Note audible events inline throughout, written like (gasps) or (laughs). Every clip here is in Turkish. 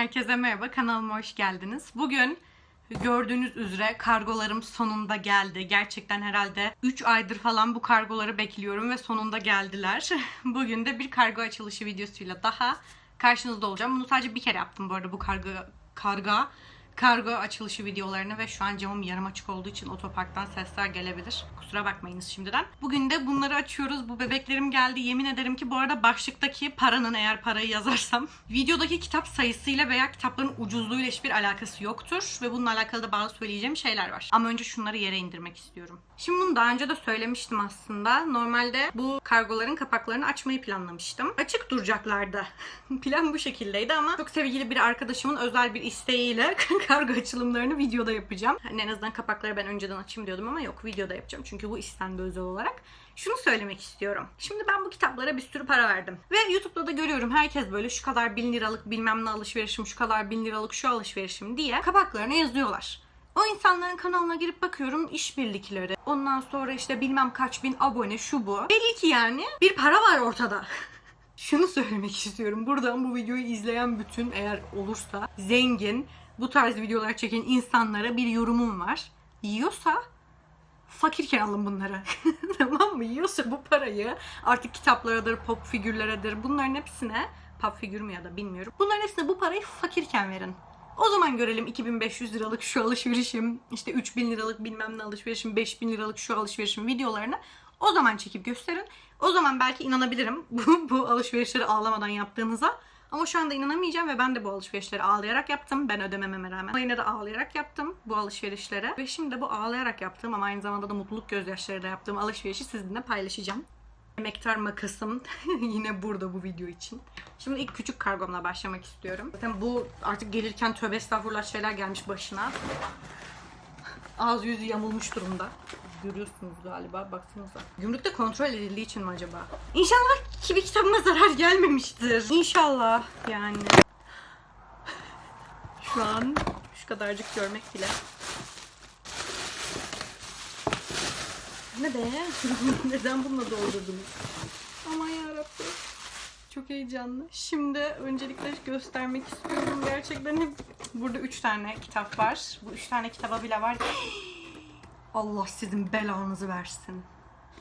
Herkese merhaba, kanalıma hoş geldiniz. Bugün gördüğünüz üzere kargolarım sonunda geldi. Gerçekten herhalde 3 aydır falan bu kargoları bekliyorum ve sonunda geldiler. (laughs) Bugün de bir kargo açılışı videosuyla daha karşınızda olacağım. Bunu sadece bir kere yaptım bu arada bu kargo karga kargo açılışı videolarını ve şu an camım yarım açık olduğu için otoparktan sesler gelebilir. Kusura bakmayınız şimdiden. Bugün de bunları açıyoruz. Bu bebeklerim geldi. Yemin ederim ki bu arada başlıktaki paranın eğer parayı yazarsam (laughs) videodaki kitap sayısıyla veya kitapların ucuzluğuyla hiçbir alakası yoktur ve bununla alakalı da bazı söyleyeceğim şeyler var. Ama önce şunları yere indirmek istiyorum. Şimdi bunu daha önce de söylemiştim aslında. Normalde bu kargoların kapaklarını açmayı planlamıştım. Açık duracaklardı. (laughs) Plan bu şekildeydi ama çok sevgili bir arkadaşımın özel bir isteğiyle (laughs) kargo açılımlarını videoda yapacağım. Hani en azından kapakları ben önceden açayım diyordum ama yok videoda yapacağım. Çünkü bu istendi özel olarak. Şunu söylemek istiyorum. Şimdi ben bu kitaplara bir sürü para verdim. Ve YouTube'da da görüyorum herkes böyle şu kadar bin liralık bilmem ne alışverişim, şu kadar bin liralık şu alışverişim diye kapaklarına yazıyorlar. O insanların kanalına girip bakıyorum işbirlikleri. Ondan sonra işte bilmem kaç bin abone şu bu. Belli ki yani bir para var ortada. (laughs) Şunu söylemek istiyorum. Buradan bu videoyu izleyen bütün eğer olursa zengin bu tarz videolar çeken insanlara bir yorumum var. Yiyorsa fakirken alın bunları. (laughs) tamam mı? Yiyorsa bu parayı artık kitaplarıdır, pop figürleridir bunların hepsine pop figür mü ya da bilmiyorum. Bunların hepsine bu parayı fakirken verin. O zaman görelim 2500 liralık şu alışverişim, işte 3000 liralık bilmem ne alışverişim, 5000 liralık şu alışverişim videolarını o zaman çekip gösterin. O zaman belki inanabilirim (laughs) bu, bu alışverişleri ağlamadan yaptığınıza. Ama şu anda inanamayacağım ve ben de bu alışverişleri ağlayarak yaptım. Ben ödemememe rağmen. Ama yine de ağlayarak yaptım bu alışverişlere. Ve şimdi bu ağlayarak yaptığım ama aynı zamanda da mutluluk gözyaşları da yaptığım alışverişi sizinle paylaşacağım. Emektar makasım (laughs) yine burada bu video için. Şimdi ilk küçük kargomla başlamak istiyorum. Zaten bu artık gelirken tövbe estağfurullah şeyler gelmiş başına. Ağız yüzü yamulmuş durumda. Görüyorsunuz galiba baksanıza. Gümrükte kontrol edildiği için mi acaba? İnşallah kibi kitabıma zarar gelmemiştir. İnşallah yani. Şu an şu kadarcık görmek bile. Ne be? (laughs) Neden bununla doldurdunuz? Aman yarabbim. Çok heyecanlı. Şimdi öncelikle göstermek istiyorum. Gerçekten burada üç tane kitap var. Bu üç tane kitaba bile var. (gasps) Allah sizin belanızı versin.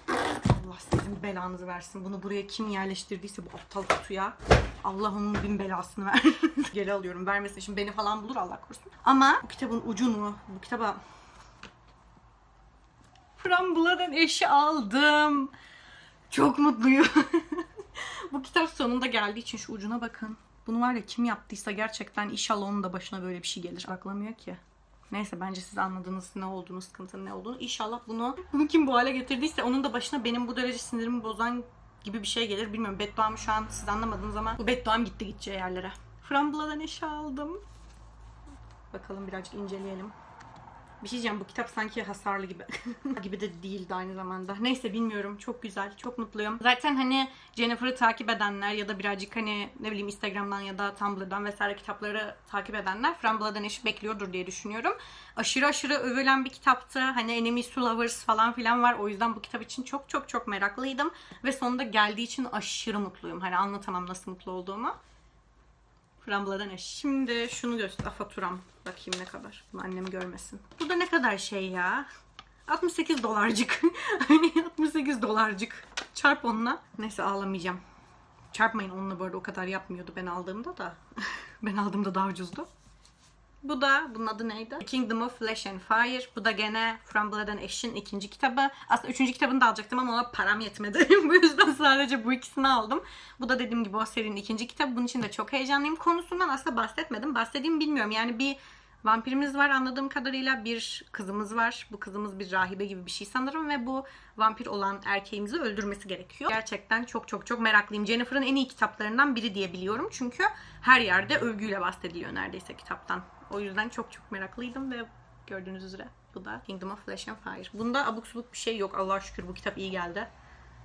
Allah sizin belanızı versin. Bunu buraya kim yerleştirdiyse bu aptal kutuya Allah onun bin belasını ver. (laughs) Geri alıyorum. Vermesin şimdi beni falan bulur Allah korusun. Ama bu kitabın ucunu, bu kitaba From Blood and Ash'i aldım. Çok mutluyum. (laughs) bu kitap sonunda geldiği için şu ucuna bakın. Bunu var ya kim yaptıysa gerçekten inşallah onun da başına böyle bir şey gelir. Aklamıyor ki. Neyse bence siz anladınız ne olduğunu, sıkıntının ne olduğunu. İnşallah bunu, bunu kim bu hale getirdiyse onun da başına benim bu derece sinirimi bozan gibi bir şey gelir. Bilmiyorum bedduam şu an siz anlamadınız ama bu bedduam gitti gideceği yerlere. From Blood'dan eşya aldım. Bakalım birazcık inceleyelim. Bir şey diyeceğim bu kitap sanki hasarlı gibi. (laughs) gibi de değildi aynı zamanda. Neyse bilmiyorum. Çok güzel. Çok mutluyum. Zaten hani Jennifer'ı takip edenler ya da birazcık hani ne bileyim Instagram'dan ya da Tumblr'dan vesaire kitapları takip edenler and Ash'i bekliyordur diye düşünüyorum. Aşırı aşırı övülen bir kitaptı. Hani Enemies to Lovers falan filan var. O yüzden bu kitap için çok çok çok meraklıydım. Ve sonunda geldiği için aşırı mutluyum. Hani anlatamam nasıl mutlu olduğumu. Rambladan eş. Şimdi şunu göster. Faturam. Bakayım ne kadar. Bunu annem görmesin. Bu ne kadar şey ya. 68 dolarcık. (laughs) Hani 68 dolarcık. Çarp onunla. Neyse ağlamayacağım. Çarpmayın onunla bu arada o kadar yapmıyordu ben aldığımda da. (laughs) ben aldığımda daha ucuzdu. Bu da bunun adı neydi? Kingdom of Flesh and Fire. Bu da gene From Blood and Ash'in ikinci kitabı. Aslında üçüncü kitabını da alacaktım ama ona param yetmedi. (laughs) bu yüzden sadece bu ikisini aldım. Bu da dediğim gibi o serinin ikinci kitabı. Bunun için de çok heyecanlıyım. Konusundan aslında bahsetmedim. Bahsedeyim bilmiyorum. Yani bir vampirimiz var anladığım kadarıyla. Bir kızımız var. Bu kızımız bir rahibe gibi bir şey sanırım ve bu vampir olan erkeğimizi öldürmesi gerekiyor. Gerçekten çok çok çok meraklıyım. Jennifer'ın en iyi kitaplarından biri diye biliyorum. Çünkü her yerde övgüyle bahsediliyor neredeyse kitaptan. O yüzden çok çok meraklıydım ve gördüğünüz üzere bu da Kingdom of Flesh and Fire. Bunda abuk subuk bir şey yok. Allah'a şükür bu kitap iyi geldi.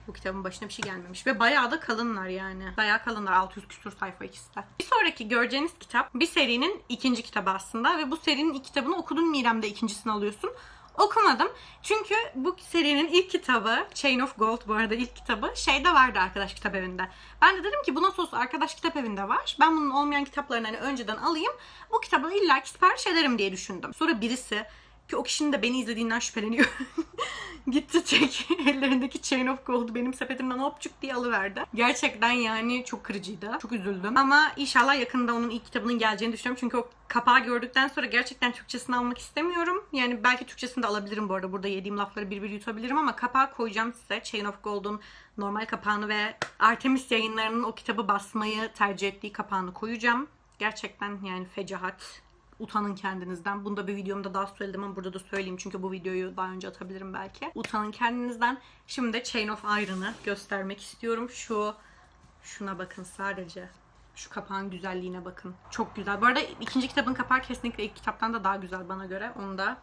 Bu kitabın başına bir şey gelmemiş. Ve bayağı da kalınlar yani. Bayağı kalınlar. 600 küsur sayfa ikisi de. Bir sonraki göreceğiniz kitap bir serinin ikinci kitabı aslında. Ve bu serinin ilk kitabını okudun Mirem'de ikincisini alıyorsun. Okumadım. Çünkü bu serinin ilk kitabı, Chain of Gold bu arada ilk kitabı şeyde vardı arkadaş kitap evinde. Ben de dedim ki bu nasıl olsa arkadaş kitap evinde var. Ben bunun olmayan kitaplarını hani önceden alayım. Bu kitabı illa ki sipariş ederim diye düşündüm. Sonra birisi ki o kişinin de beni izlediğinden şüpheleniyor. (laughs) Gitti tek (laughs) ellerindeki Chain of Gold'u benim sepetimden hopçuk diye alıverdi. Gerçekten yani çok kırıcıydı. Çok üzüldüm. Ama inşallah yakında onun ilk kitabının geleceğini düşünüyorum. Çünkü o kapağı gördükten sonra gerçekten Türkçesini almak istemiyorum. Yani belki Türkçesini de alabilirim bu arada. Burada yediğim lafları bir bir yutabilirim ama kapağı koyacağım size. Chain of Gold'un normal kapağını ve Artemis yayınlarının o kitabı basmayı tercih ettiği kapağını koyacağım. Gerçekten yani fecahat. Utanın kendinizden. Bunu da bir videomda daha söyledim ama burada da söyleyeyim çünkü bu videoyu daha önce atabilirim belki. Utanın kendinizden. Şimdi de Chain of Iron'ı göstermek istiyorum. Şu şuna bakın sadece. Şu kapağın güzelliğine bakın. Çok güzel. Bu arada ikinci kitabın kapağı kesinlikle ilk kitaptan da daha güzel bana göre. Onu da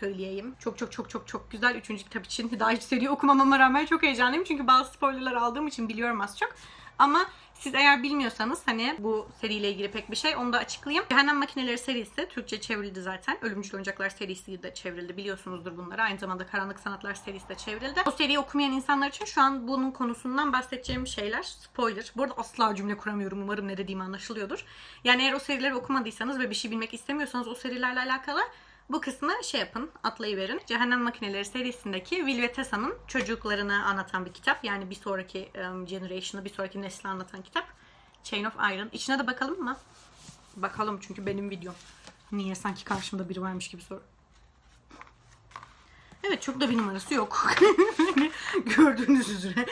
söyleyeyim. Çok çok çok çok çok güzel. Üçüncü kitap için daha hiç seri okumamama rağmen çok heyecanlıyım. Çünkü bazı spoilerlar aldığım için biliyorum az çok. Ama siz eğer bilmiyorsanız hani bu seriyle ilgili pek bir şey onu da açıklayayım. Cehennem Makineleri serisi Türkçe çevrildi zaten. Ölümcül Oyuncaklar serisi de çevrildi. Biliyorsunuzdur bunları. Aynı zamanda Karanlık Sanatlar serisi de çevrildi. O seriyi okumayan insanlar için şu an bunun konusundan bahsedeceğim şeyler spoiler. Bu arada asla cümle kuramıyorum. Umarım ne dediğimi anlaşılıyordur. Yani eğer o serileri okumadıysanız ve bir şey bilmek istemiyorsanız o serilerle alakalı bu kısmı şey yapın, atlayıverin. Cehennem Makineleri serisindeki Will ve Tessa'nın çocuklarını anlatan bir kitap. Yani bir sonraki um, generation'ı, bir sonraki nesli anlatan kitap. Chain of Iron. İçine de bakalım mı? Bakalım çünkü benim videom. Niye sanki karşımda biri varmış gibi sor. Evet çok da bir numarası yok. (laughs) Gördüğünüz üzere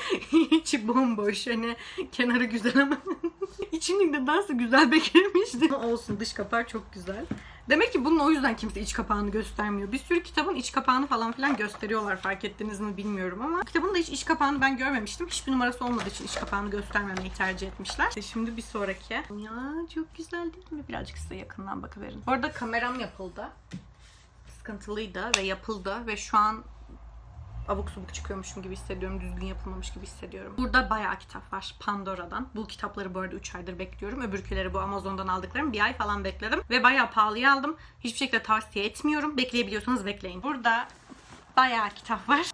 içi bomboş. Hani kenarı güzel ama (laughs) içini nedense güzel beklemişti. Olsun dış kapağı çok güzel. Demek ki bunun o yüzden kimse iç kapağını göstermiyor. Bir sürü kitabın iç kapağını falan filan gösteriyorlar fark ettiniz mi bilmiyorum ama kitabın da hiç iç kapağını ben görmemiştim. Hiçbir numarası olmadığı için iç kapağını göstermemeyi tercih etmişler. İşte şimdi bir sonraki. Ya çok güzel değil mi? Birazcık size yakından bakıverin. Bu arada kameram yapıldı. Sıkıntılıydı ve yapıldı ve şu an abuk subuk çıkıyormuşum gibi hissediyorum. Düzgün yapılmamış gibi hissediyorum. Burada bayağı kitap var Pandora'dan. Bu kitapları bu arada 3 aydır bekliyorum. Öbürküleri bu Amazon'dan aldıklarım. Bir ay falan bekledim. Ve bayağı pahalıya aldım. Hiçbir şekilde tavsiye etmiyorum. Bekleyebiliyorsanız bekleyin. Burada bayağı kitap var.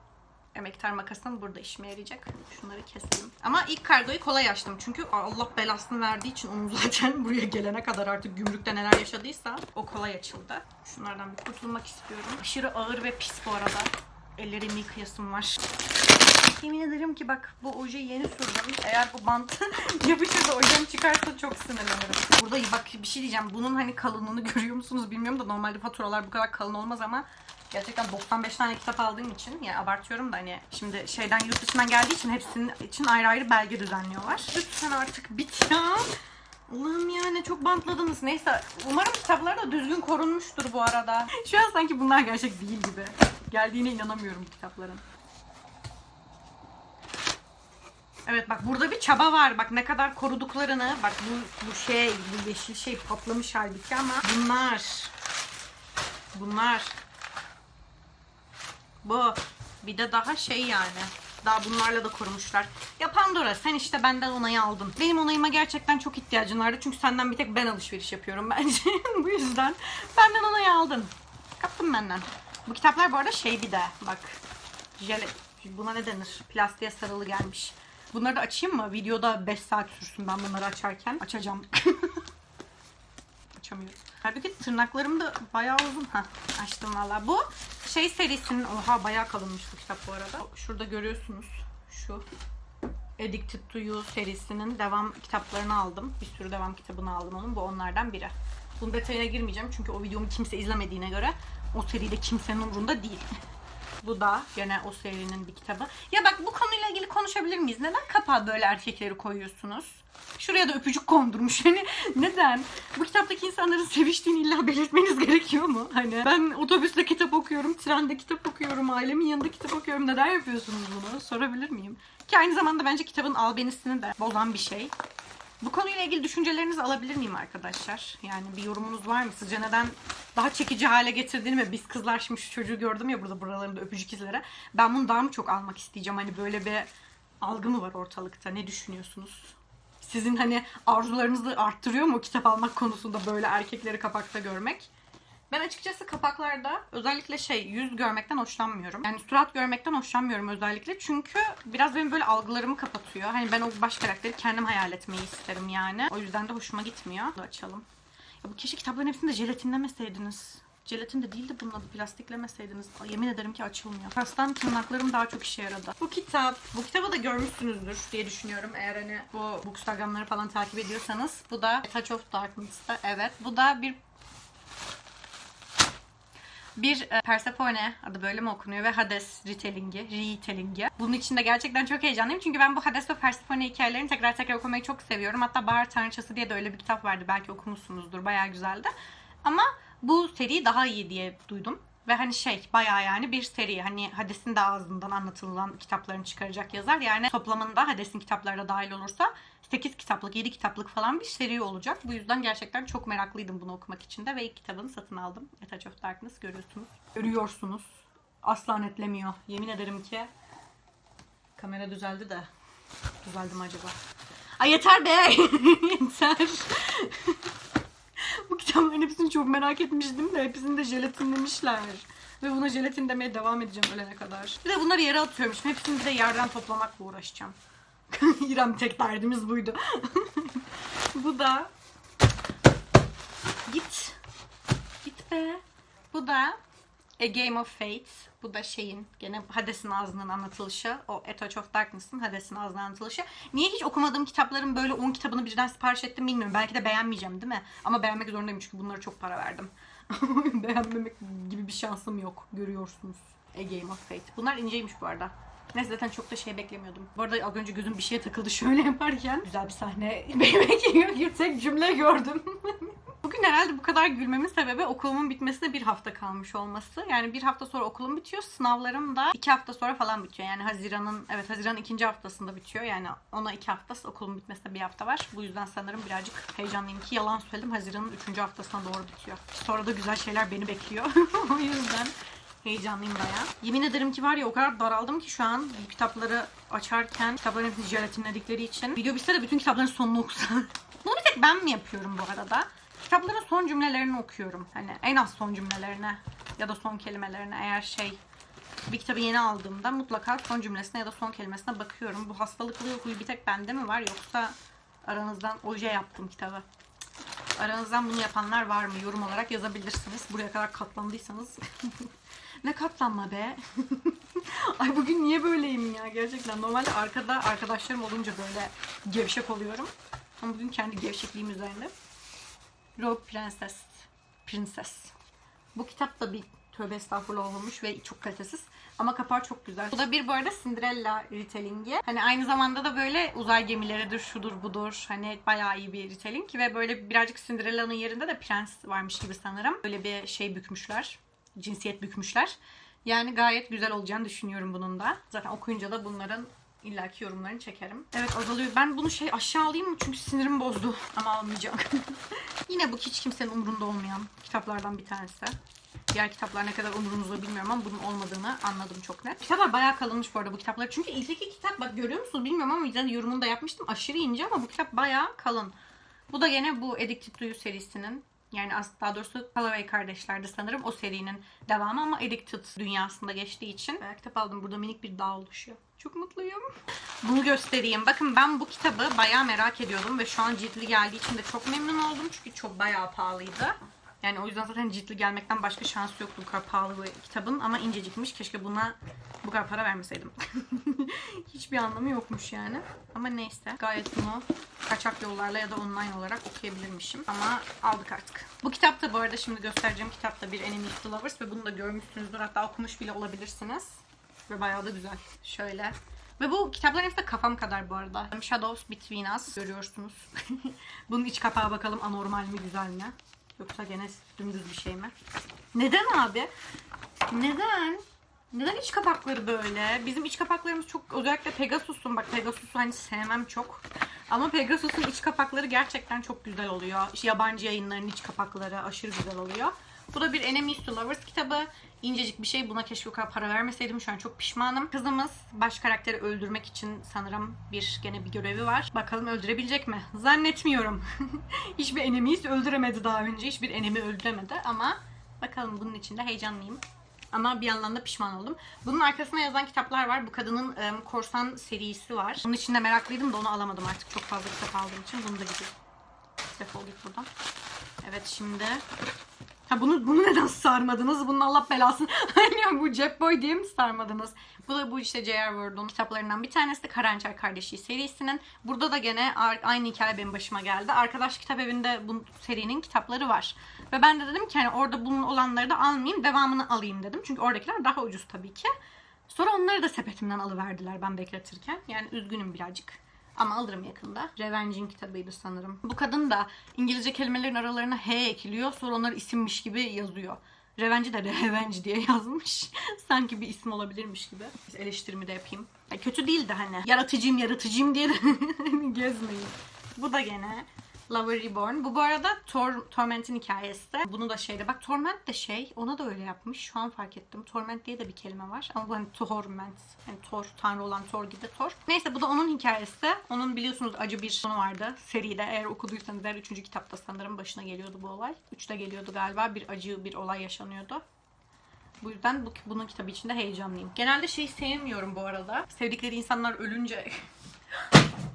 Emektar makasım burada işime yarayacak. Şunları keselim. Ama ilk kargoyu kolay açtım. Çünkü Allah belasını verdiği için onun (laughs) zaten buraya gelene kadar artık gümrükte neler yaşadıysa o kolay açıldı. Şunlardan bir kurtulmak istiyorum. Aşırı ağır ve pis bu arada. Ellerimi yıkayasım var. Yemin ederim ki bak bu oje yeni sürdüm. Eğer bu bant (laughs) yapışır da ojem çıkarsa çok sinirlenirim. Burada bak bir şey diyeceğim. Bunun hani kalınlığını görüyor musunuz bilmiyorum da normalde faturalar bu kadar kalın olmaz ama gerçekten 95 tane kitap aldığım için ya abartıyorum da hani şimdi şeyden yurt dışından geldiği için hepsinin için ayrı ayrı belge düzenliyorlar. Lütfen artık bit ya. Allah'ım ya ne çok bantladınız. Neyse umarım kitaplar da düzgün korunmuştur bu arada. Şu an sanki bunlar gerçek değil gibi. Geldiğine inanamıyorum kitapların. Evet bak burada bir çaba var. Bak ne kadar koruduklarını. Bak bu, bu şey, bu yeşil şey patlamış halbuki ama bunlar. Bunlar. Bu. Bir de daha şey yani. Daha bunlarla da korumuşlar. Ya Pandora sen işte benden onayı aldın. Benim onayıma gerçekten çok ihtiyacın vardı. Çünkü senden bir tek ben alışveriş yapıyorum bence. (laughs) bu yüzden benden onayı aldın. Kaptın benden. Bu kitaplar bu arada şey bir de bak. Jele, buna ne denir? Plastiğe sarılı gelmiş. Bunları da açayım mı? Videoda 5 saat sürsün ben bunları açarken. Açacağım. (laughs) Açamıyorum. Halbuki tırnaklarım da bayağı uzun. Ha, açtım valla. Bu şey serisinin, oha bayağı kalınmış bu kitap bu arada. Şurada görüyorsunuz. Şu Addicted to You serisinin devam kitaplarını aldım. Bir sürü devam kitabını aldım onun. Bu onlardan biri. Bunun detayına girmeyeceğim çünkü o videomu kimse izlemediğine göre o seride kimsenin umurunda değil. Bu da gene o serinin bir kitabı. Ya bak bu konuyla ilgili konuşabilir miyiz? Neden kapağa böyle erkekleri koyuyorsunuz? Şuraya da öpücük kondurmuş. (laughs) Hani neden? Bu kitaptaki insanların seviştiğini illa belirtmeniz gerekiyor mu? Hani ben otobüste kitap okuyorum, trende kitap okuyorum, ailemin yanında kitap okuyorum. Neden yapıyorsunuz bunu? Sorabilir miyim? Ki aynı zamanda bence kitabın albenisini de bozan bir şey. Bu konuyla ilgili düşüncelerinizi alabilir miyim arkadaşlar? Yani bir yorumunuz var mı? Sizce neden daha çekici hale getirdiğini ve biz kızlar şimdi şu çocuğu gördüm ya burada buralarında öpücük izleri. Ben bunu daha mı çok almak isteyeceğim? Hani böyle bir algı mı var ortalıkta? Ne düşünüyorsunuz? Sizin hani arzularınızı arttırıyor mu kitap almak konusunda böyle erkekleri kapakta görmek? Ben açıkçası kapaklarda özellikle şey yüz görmekten hoşlanmıyorum. Yani surat görmekten hoşlanmıyorum özellikle. Çünkü biraz benim böyle algılarımı kapatıyor. Hani ben o baş karakteri kendim hayal etmeyi isterim yani. O yüzden de hoşuma gitmiyor. Açalım. Keşke kitapların hepsini de jelatinlemeseydiniz. Jelatin de değil de bunun adı plastiklemeseydiniz. Ay, Yemin ederim ki açılmıyor. Pastan tırnaklarım daha çok işe yaradı. Bu kitap, bu kitabı da görmüşsünüzdür diye düşünüyorum. Eğer hani bu bookstagramları falan takip ediyorsanız. Bu da Touch of Darkness'ta. Evet. Bu da bir bir e, Persephone adı böyle mi okunuyor ve Hades retelling'i, retelling'i. Bunun için de gerçekten çok heyecanlıyım çünkü ben bu Hades ve Persephone hikayelerini tekrar tekrar okumayı çok seviyorum. Hatta Bahar Tanrıçası diye de öyle bir kitap vardı. Belki okumuşsunuzdur. Bayağı güzeldi. Ama bu seri daha iyi diye duydum. Ve hani şey bayağı yani bir seri hani Hades'in de ağzından anlatılan kitaplarını çıkaracak yazar. Yani toplamında Hades'in kitapları da dahil olursa 8 kitaplık 7 kitaplık falan bir seri olacak. Bu yüzden gerçekten çok meraklıydım bunu okumak için de ve ilk kitabını satın aldım. A Touch of Darkness görüyorsunuz. Görüyorsunuz. Asla netlemiyor. Yemin ederim ki kamera düzeldi de düzeldi mi acaba? Ay yeter be! (laughs) yeter. (laughs) Bu kitapların hepsini çok merak etmiştim de hepsini de jelatinlemişler. Ve buna jelatin demeye devam edeceğim ölene kadar. Bir de bunları yere atıyormuşum. Hepsini de yerden toplamakla uğraşacağım. (laughs) İrem tek derdimiz buydu. (laughs) Bu da git. Git be. Bu da A Game of Fate. Bu da şeyin gene Hades'in ağzının anlatılışı. O A Touch of Darkness'ın Hades'in ağzının anlatılışı. Niye hiç okumadığım kitapların böyle 10 kitabını birden sipariş ettim bilmiyorum. Belki de beğenmeyeceğim değil mi? Ama beğenmek zorundayım çünkü bunlara çok para verdim. (laughs) Beğenmemek gibi bir şansım yok. Görüyorsunuz. A Game of Fate. Bunlar inceymiş bu arada. Neyse zaten çok da şey beklemiyordum. Bu arada az önce gözüm bir şeye takıldı şöyle yaparken. Güzel bir sahne. (laughs) Benim yüksek cümle gördüm. (laughs) Bugün herhalde bu kadar gülmemin sebebi okulumun bitmesine bir hafta kalmış olması. Yani bir hafta sonra okulum bitiyor. Sınavlarım da iki hafta sonra falan bitiyor. Yani Haziran'ın, evet Haziran'ın ikinci haftasında bitiyor. Yani ona iki hafta, okulun bitmesine bir hafta var. Bu yüzden sanırım birazcık heyecanlıyım ki yalan söyledim. Haziran'ın üçüncü haftasına doğru bitiyor. Sonra da güzel şeyler beni bekliyor. (laughs) o yüzden heyecanlıyım bayağı. Yemin ederim ki var ya o kadar daraldım ki şu an kitapları açarken kitapların hepsini jelatinledikleri için. Video bitse de bütün kitapların sonunu okusam. (laughs) Bunu bir tek ben mi yapıyorum bu arada? Kitapların son cümlelerini okuyorum. Hani en az son cümlelerine ya da son kelimelerine eğer şey bir kitabı yeni aldığımda mutlaka son cümlesine ya da son kelimesine bakıyorum. Bu hastalıklı huyu bir tek bende mi var yoksa aranızdan oje yaptım kitabı. Aranızdan bunu yapanlar var mı? Yorum olarak yazabilirsiniz. Buraya kadar katlandıysanız. (laughs) ne katlanma be. (laughs) Ay bugün niye böyleyim ya gerçekten. Normalde arkada arkadaşlarım olunca böyle gevşek oluyorum. Ama bugün kendi gevşekliğim üzerinde. Rogue Princess. Princess. Bu kitap da bir tövbe estağfurullah olmamış ve çok kalitesiz. Ama kapağı çok güzel. Bu da bir bu arada Cinderella retelling'i. Hani aynı zamanda da böyle uzay gemileridir, şudur budur. Hani bayağı iyi bir retelling ve böyle birazcık Cinderella'nın yerinde de prens varmış gibi sanırım. Böyle bir şey bükmüşler. Cinsiyet bükmüşler. Yani gayet güzel olacağını düşünüyorum bunun da. Zaten okuyunca da bunların illaki yorumlarını çekerim. Evet azalıyor. Ben bunu şey aşağı alayım mı? Çünkü sinirim bozdu. Ama almayacağım. (laughs) Yine bu hiç kimsenin umurunda olmayan kitaplardan bir tanesi. Diğer kitaplar ne kadar umurunuzda bilmiyorum ama bunun olmadığını anladım çok net. Kitaplar bayağı kalınmış bu arada bu kitaplar. Çünkü ilk kitap bak görüyor musunuz bilmiyorum ama yüzden yorumunu da yapmıştım. Aşırı ince ama bu kitap bayağı kalın. Bu da gene bu Addicted You serisinin yani as- daha doğrusu Callaway kardeşlerdi sanırım o serinin devamı ama Addicted dünyasında geçtiği için bayağı kitap aldım. Burada minik bir dağ oluşuyor. Çok mutluyum. Bunu göstereyim. Bakın ben bu kitabı bayağı merak ediyordum ve şu an ciltli geldiği için de çok memnun oldum. Çünkü çok bayağı pahalıydı. Yani o yüzden zaten ciltli gelmekten başka şansı yoktu bu kadar pahalı bir kitabın. Ama incecikmiş. Keşke buna bu kadar para vermeseydim. (laughs) Hiçbir anlamı yokmuş yani. Ama neyse. Gayet bunu kaçak yollarla ya da online olarak okuyabilirmişim. Ama aldık artık. Bu kitap da bu arada şimdi göstereceğim kitap da bir Enemies to Lovers ve bunu da görmüşsünüzdür. Hatta okumuş bile olabilirsiniz. Ve bayağı da güzel. Şöyle. Ve bu kitapların hepsi de kafam kadar bu arada. Shadows Between Us görüyorsunuz. (laughs) Bunun iç kapağı bakalım anormal mi güzel mi? Yoksa gene dümdüz bir şey mi? Neden abi? Neden? Neden iç kapakları böyle? Bizim iç kapaklarımız çok özellikle Pegasus'un bak Pegasus'u hani sevmem çok. Ama Pegasus'un iç kapakları gerçekten çok güzel oluyor. Yabancı yayınların iç kapakları aşırı güzel oluyor. Bu da bir Enemies to Lovers kitabı. İncecik bir şey. Buna keşke o kadar para vermeseydim. Şu an çok pişmanım. Kızımız baş karakteri öldürmek için sanırım bir gene bir görevi var. Bakalım öldürebilecek mi? Zannetmiyorum. (laughs) Hiçbir Enemies öldüremedi daha önce. Hiçbir enemi öldüremedi ama Bakalım bunun için de heyecanlıyım. Ama bir yandan da pişman oldum. Bunun arkasına yazan kitaplar var. Bu kadının e, korsan serisi var. Bunun için de meraklıydım da onu alamadım artık. Çok fazla kitap aldığım için. Bunu da gidip defol git buradan. Evet şimdi bunu bunu neden sarmadınız? Bunun Allah belasını. (laughs) Hani bu Cep Boy diye mi sarmadınız? Bu da bu işte J.R. Ward'un kitaplarından bir tanesi de Karançay Kardeşi serisinin. Burada da gene aynı hikaye benim başıma geldi. Arkadaş kitap evinde bu serinin kitapları var. Ve ben de dedim ki hani orada bunun olanları da almayayım, devamını alayım dedim. Çünkü oradakiler daha ucuz tabii ki. Sonra onları da sepetimden alıverdiler ben bekletirken. Yani üzgünüm birazcık. Ama alırım yakında. Revenge'in kitabıydı sanırım. Bu kadın da İngilizce kelimelerin aralarına H ekiliyor. Sonra onları isimmiş gibi yazıyor. Revenge de Revenge diye (laughs) yazmış. Sanki bir isim olabilirmiş gibi. Eleştirimi de yapayım. Ya kötü değil de hani. Yaratıcıyım yaratıcıyım diye de (laughs) gezmeyin. Bu da gene Lover Reborn. Bu bu arada Tor Torment'in hikayesi. Bunu da şeyde bak Torment de şey ona da öyle yapmış. Şu an fark ettim. Torment diye de bir kelime var. Ama bu hani Torment. Yani Thor, tanrı olan Thor gibi Thor. Neyse bu da onun hikayesi. Onun biliyorsunuz acı bir sonu vardı seride. Eğer okuduysanız eğer 3. kitapta sanırım başına geliyordu bu olay. 3'te geliyordu galiba. Bir acı bir olay yaşanıyordu. Bu yüzden bu, bunun kitabı içinde heyecanlıyım. Genelde şeyi sevmiyorum bu arada. Sevdikleri insanlar ölünce (laughs)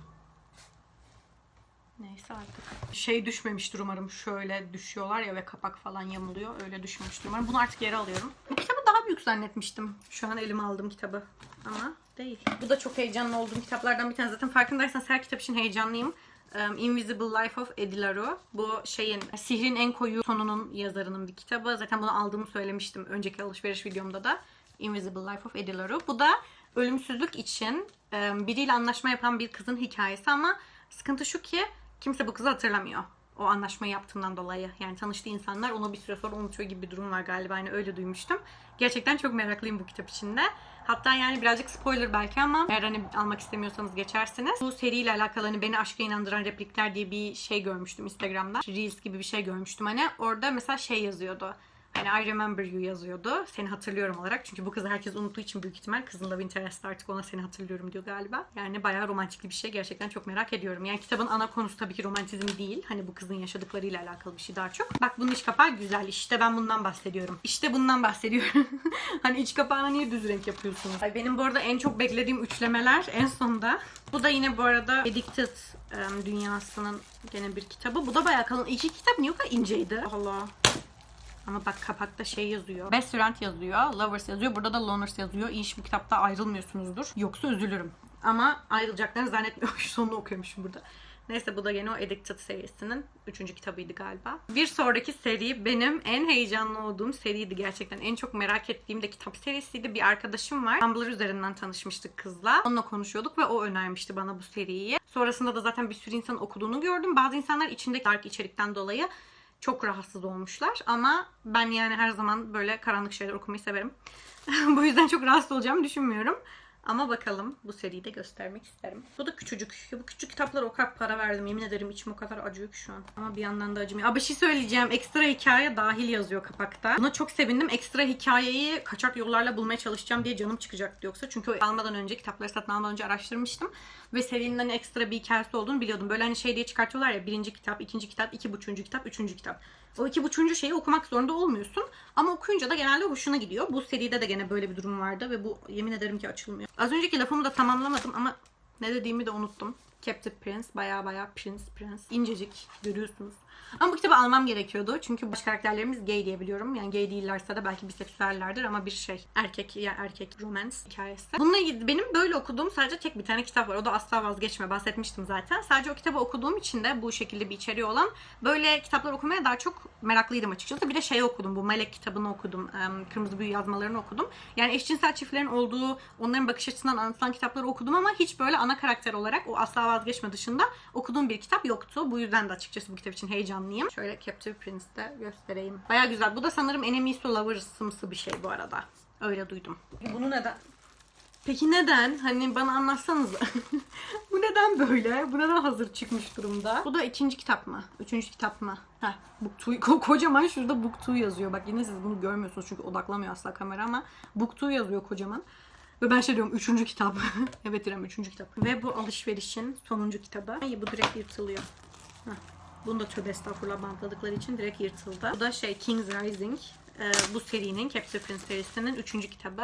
Neyse artık. Şey düşmemiştir umarım. Şöyle düşüyorlar ya ve kapak falan yamuluyor. Öyle düşmemiştir umarım. Bunu artık yere alıyorum. Bu kitabı daha büyük zannetmiştim. Şu an elime aldığım kitabı. Ama değil. Bu da çok heyecanlı olduğum kitaplardan bir tanesi. Zaten farkındaysanız her kitap için heyecanlıyım. Um, Invisible Life of Eddie LaRue. Bu şeyin Sihrin En Koyu Sonunun yazarının bir kitabı. Zaten bunu aldığımı söylemiştim önceki alışveriş videomda da. Invisible Life of Eddie LaRue. Bu da ölümsüzlük için um, biriyle anlaşma yapan bir kızın hikayesi ama sıkıntı şu ki kimse bu kızı hatırlamıyor. O anlaşmayı yaptığından dolayı. Yani tanıştığı insanlar onu bir süre sonra unutuyor gibi bir durum var galiba. Yani öyle duymuştum. Gerçekten çok meraklıyım bu kitap içinde. Hatta yani birazcık spoiler belki ama eğer hani almak istemiyorsanız geçersiniz. Bu seriyle alakalı hani beni aşka inandıran replikler diye bir şey görmüştüm Instagram'da. Reels gibi bir şey görmüştüm hani. Orada mesela şey yazıyordu. Hani I remember you yazıyordu. Seni hatırlıyorum olarak. Çünkü bu kızı herkes unuttuğu için büyük ihtimal kızın love interest artık ona seni hatırlıyorum diyor galiba. Yani bayağı romantik bir şey. Gerçekten çok merak ediyorum. Yani kitabın ana konusu tabii ki romantizm değil. Hani bu kızın yaşadıklarıyla alakalı bir şey daha çok. Bak bunun iç kapağı güzel. İşte ben bundan bahsediyorum. İşte bundan bahsediyorum. (laughs) hani iç kapağına niye düz renk yapıyorsunuz? Ay benim bu arada en çok beklediğim üçlemeler en sonda. Bu da yine bu arada Addicted dünyasının gene bir kitabı. Bu da bayağı kalın. İki kitap niye o kadar inceydi? Allah. Ama bak kapakta şey yazıyor. Best Friend yazıyor. Lovers yazıyor. Burada da Loners yazıyor. İyi bu kitapta ayrılmıyorsunuzdur. Yoksa üzülürüm. Ama ayrılacaklarını zannetmiyorum. (laughs) Sonunu okuyormuşum burada. Neyse bu da gene o Addicted serisinin 3. kitabıydı galiba. Bir sonraki seri benim en heyecanlı olduğum seriydi gerçekten. En çok merak ettiğim de kitap serisiydi. Bir arkadaşım var. Tumblr üzerinden tanışmıştık kızla. Onunla konuşuyorduk ve o önermişti bana bu seriyi. Sonrasında da zaten bir sürü insan okuduğunu gördüm. Bazı insanlar içindeki dark içerikten dolayı çok rahatsız olmuşlar. Ama ben yani her zaman böyle karanlık şeyler okumayı severim. (laughs) bu yüzden çok rahatsız olacağımı düşünmüyorum. Ama bakalım bu seriyi de göstermek isterim. Bu da küçücük. Ya bu küçük kitaplara o kadar para verdim. Yemin ederim içim o kadar acıyor ki şu an. Ama bir yandan da acımıyor. Aa bir şey söyleyeceğim. Ekstra hikaye dahil yazıyor kapakta. Buna çok sevindim. Ekstra hikayeyi kaçak yollarla bulmaya çalışacağım diye canım çıkacaktı yoksa. Çünkü almadan önce kitapları satın almadan önce araştırmıştım. Ve serinin hani ekstra bir hikayesi olduğunu biliyordum. Böyle hani şey diye çıkartıyorlar ya birinci kitap, ikinci kitap, iki buçuğuncu kitap, üçüncü kitap. O iki buçuğuncu şeyi okumak zorunda olmuyorsun. Ama okuyunca da genelde hoşuna gidiyor. Bu seride de gene böyle bir durum vardı ve bu yemin ederim ki açılmıyor. Az önceki lafımı da tamamlamadım ama ne dediğimi de unuttum. Captive Prince baya baya Prince Prince. İncecik görüyorsunuz. Ama bu kitabı almam gerekiyordu. Çünkü baş karakterlerimiz gay diye biliyorum. Yani gay değillerse de belki biseksüellerdir ama bir şey. Erkek ya erkek romance hikayesi. Bununla ilgili benim böyle okuduğum sadece tek bir tane kitap var. O da Asla Vazgeçme. Bahsetmiştim zaten. Sadece o kitabı okuduğum için de bu şekilde bir içeriği olan böyle kitaplar okumaya daha çok meraklıydım açıkçası. Bir de şey okudum. Bu Melek kitabını okudum. Kırmızı Büyü yazmalarını okudum. Yani eşcinsel çiftlerin olduğu, onların bakış açısından anlatılan kitapları okudum ama hiç böyle ana karakter olarak o Asla Vazgeçme dışında okuduğum bir kitap yoktu. Bu yüzden de açıkçası bu kitap için heyecanlıyım. Şöyle Captive Prince'de göstereyim. Baya güzel. Bu da sanırım Enemies to Lovers'ımsı bir şey bu arada. Öyle duydum. Bunu neden? Peki neden? Hani bana anlatsanız. (laughs) bu neden böyle? Bu neden hazır çıkmış durumda? Bu da ikinci kitap mı? Üçüncü kitap mı? Heh, Booktu. Ko- kocaman şurada Booktu yazıyor. Bak yine siz bunu görmüyorsunuz çünkü odaklamıyor asla kamera ama Booktu yazıyor kocaman. Ve ben şey diyorum üçüncü kitap. (laughs) evet İrem üçüncü kitap. Ve bu alışverişin sonuncu kitabı. Ay bu direkt yırtılıyor. Heh. Bunu da tövbe estağfurullah bantladıkları için direkt yırtıldı. Bu da şey King's Rising. Ee, bu serinin Capture Prince serisinin 3. kitabı.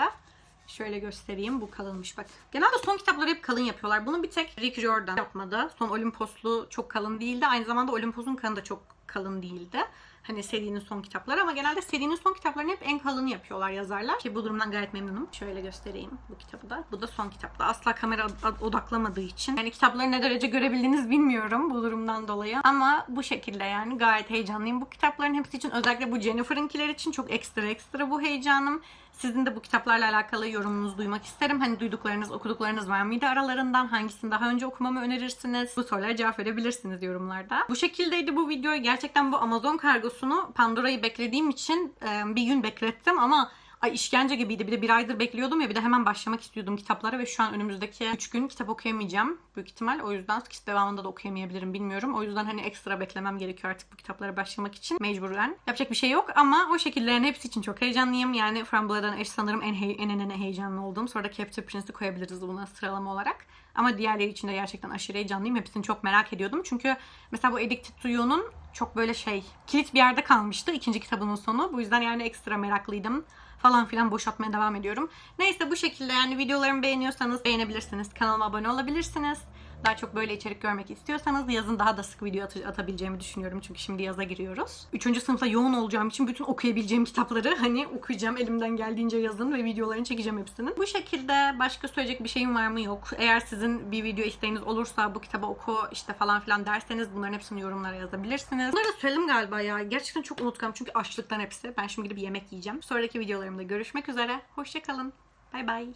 Şöyle göstereyim. Bu kalınmış bak. Genelde son kitapları hep kalın yapıyorlar. Bunu bir tek Rick Jordan yapmadı. Son Olimposlu çok kalın değildi. Aynı zamanda Olimpos'un kanı da çok kalın değildi. Hani serinin son kitapları ama genelde serinin son kitaplarını hep en kalını yapıyorlar yazarlar. Ki bu durumdan gayet memnunum. Şöyle göstereyim bu kitabı da. Bu da son kitapta. Asla kamera ad- odaklamadığı için. Yani kitapları ne derece görebildiğiniz bilmiyorum bu durumdan dolayı. Ama bu şekilde yani gayet heyecanlıyım. Bu kitapların hepsi için özellikle bu Jennifer'ınkiler için çok ekstra ekstra bu heyecanım. Sizin de bu kitaplarla alakalı yorumunuzu duymak isterim. Hani duyduklarınız, okuduklarınız var mıydı aralarından? Hangisini daha önce okumamı önerirsiniz? Bu sorulara cevap verebilirsiniz yorumlarda. Bu şekildeydi bu video. Gerçekten bu Amazon kargosunu Pandora'yı beklediğim için e, bir gün beklettim ama Ay işkence gibiydi. Bir de bir aydır bekliyordum ya bir de hemen başlamak istiyordum kitaplara ve şu an önümüzdeki 3 gün kitap okuyamayacağım büyük ihtimal. O yüzden devamında da okuyamayabilirim bilmiyorum. O yüzden hani ekstra beklemem gerekiyor artık bu kitaplara başlamak için mecburen. Yapacak bir şey yok ama o şekillerin hepsi için çok heyecanlıyım. Yani From Blood and sanırım en, hey- en, en, en heyecanlı olduğum. Sonra da Capture Prince'i koyabiliriz buna sıralama olarak. Ama diğerleri için de gerçekten aşırı heyecanlıyım. Hepsini çok merak ediyordum. Çünkü mesela bu Addicted to You'nun çok böyle şey kilit bir yerde kalmıştı ikinci kitabının sonu. Bu yüzden yani ekstra meraklıydım falan filan boşaltmaya devam ediyorum. Neyse bu şekilde yani videolarımı beğeniyorsanız beğenebilirsiniz. Kanalıma abone olabilirsiniz. Daha çok böyle içerik görmek istiyorsanız yazın daha da sık video at- atabileceğimi düşünüyorum. Çünkü şimdi yaza giriyoruz. Üçüncü sınıfta yoğun olacağım için bütün okuyabileceğim kitapları (laughs) hani okuyacağım elimden geldiğince yazın ve videolarını çekeceğim hepsinin. Bu şekilde başka söyleyecek bir şeyim var mı yok. Eğer sizin bir video isteğiniz olursa bu kitabı oku işte falan filan derseniz bunların hepsini yorumlara yazabilirsiniz. Bunları da söyledim galiba ya. Gerçekten çok unutkanım çünkü açlıktan hepsi. Ben şimdi gidip yemek yiyeceğim. Sonraki videolarımda görüşmek üzere. Hoşçakalın. Bay bay.